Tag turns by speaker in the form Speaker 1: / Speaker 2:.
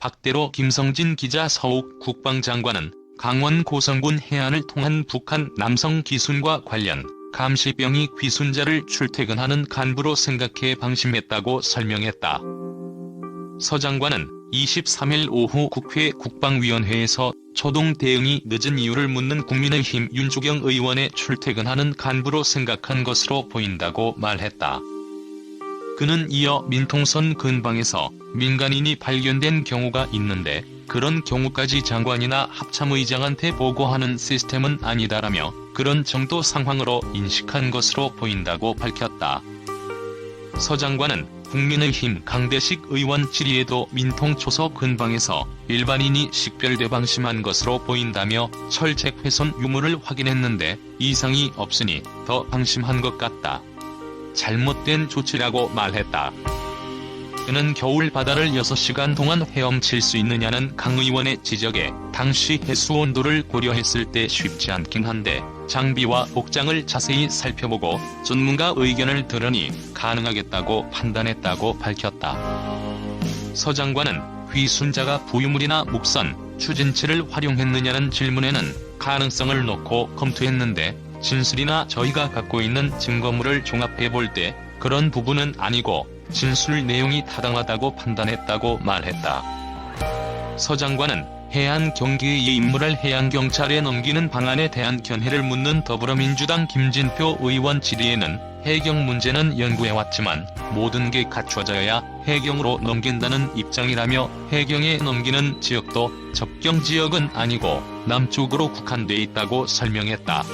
Speaker 1: 박대로 김성진 기자 서욱 국방장관은 강원 고성군 해안을 통한 북한 남성 기순과 관련 감시병이 귀순자를 출퇴근하는 간부로 생각해 방심했다고 설명했다. 서 장관은 23일 오후 국회 국방위원회에서 초동 대응이 늦은 이유를 묻는 국민의힘 윤주경 의원의 출퇴근하는 간부로 생각한 것으로 보인다고 말했다. 그는 이어 민통선 근방에서 민간인이 발견된 경우가 있는데 그런 경우까지 장관이나 합참의장한테 보고하는 시스템은 아니다라며 그런 정도 상황으로 인식한 것으로 보인다고 밝혔다. 서 장관은 국민의힘 강대식 의원 질의에도 민통초소 근방에서 일반인이 식별돼 방심한 것으로 보인다며 철책 훼손 유무를 확인했는데 이상이 없으니 더 방심한 것 같다. 잘못된 조치라고 말했다. 그는 겨울 바다를 6시간 동안 헤엄칠 수 있느냐는 강 의원의 지적에 당시 해수 온도를 고려했을 때 쉽지 않긴 한데 장비와 복장을 자세히 살펴보고 전문가 의견을 들으니 가능하겠다고 판단했다고 밝혔다. 서 장관은 귀순자가 부유물이나 목선, 추진체를 활용했느냐는 질문에는 가능성을 놓고 검토했는데 진술이나 저희가 갖고 있는 증거물을 종합해 볼 때 그런 부분은 아니고 진술 내용이 타당하다고 판단했다고 말했다. 서 장관은 해안 경계의 임무를 해양경찰에 넘기는 방안에 대한 견해를 묻는 더불어민주당 김진표 의원 질의에는 해경 문제는 연구해왔지만 모든 게 갖춰져야 해경으로 넘긴다는 입장이라며 해경에 넘기는 지역도 접경 지역은 아니고 남쪽으로 국한돼 있다고 설명했다.